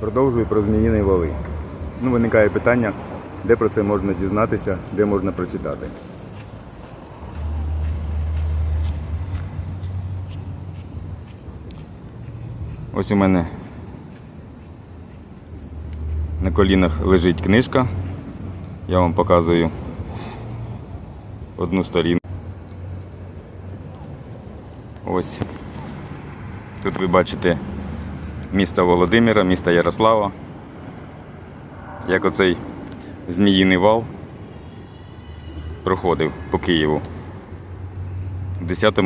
Продовжую про зміїний вали. Ну, виникає питання, де про це можна дізнатися, де можна прочитати. Ось у мене на колінах лежить книжка. Я вам показую одну сторінку. Ось тут ви бачите місто Володимира, місто Ярослава. Як оцей зміїний вал проходив по Києву в 10,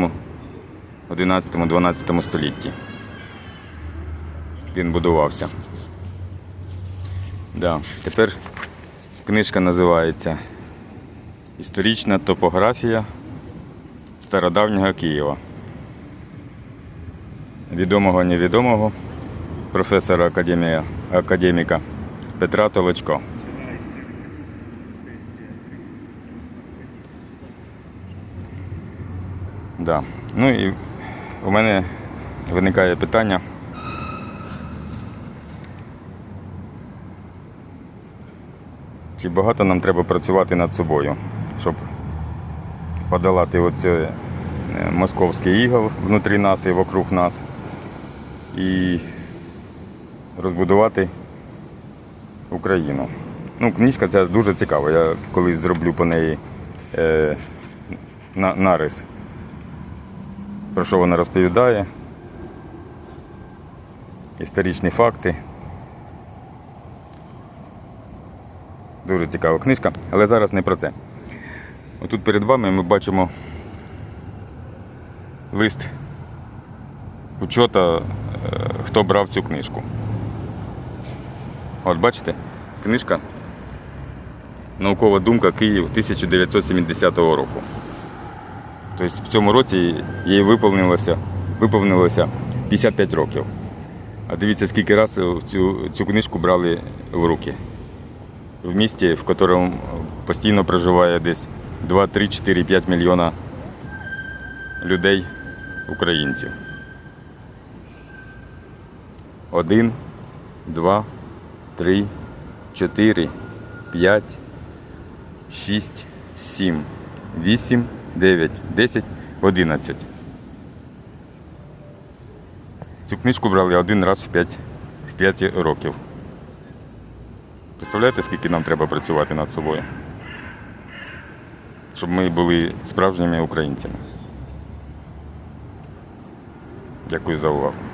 11, 12 столітті. Він будувався. Да. Тепер книжка називається Історична топографія стародавнього Києва. Відомого невідомого професора академія, академіка Петра Толочко. Да. Ну і у мене виникає питання. Чи багато нам треба працювати над собою, щоб подолати оце е, московський ігор внутрі нас і вокруг нас і розбудувати Україну. Ну, книжка ця дуже цікава. Я колись зроблю по неї е, на, нарис. Про що вона розповідає, історичні факти. Дуже цікава книжка, але зараз не про це. Отут перед вами ми бачимо лист учота, е, хто брав цю книжку. От бачите, книжка Наукова думка Київ 1970 року. Тобто в цьому році їй виповнилося, виповнилося 55 років. А дивіться, скільки разів цю, цю книжку брали в руки в місті, в якому постійно проживає десь 2, 3, 4, 5 мільйона людей, українців. Один, два, три, чотири, п'ять, шість, сім, вісім, дев'ять, десять, одинадцять. Цю книжку брали один раз в 5, в 5 років. Представляєте, скільки нам треба працювати над собою? Щоб ми були справжніми українцями. Дякую за увагу.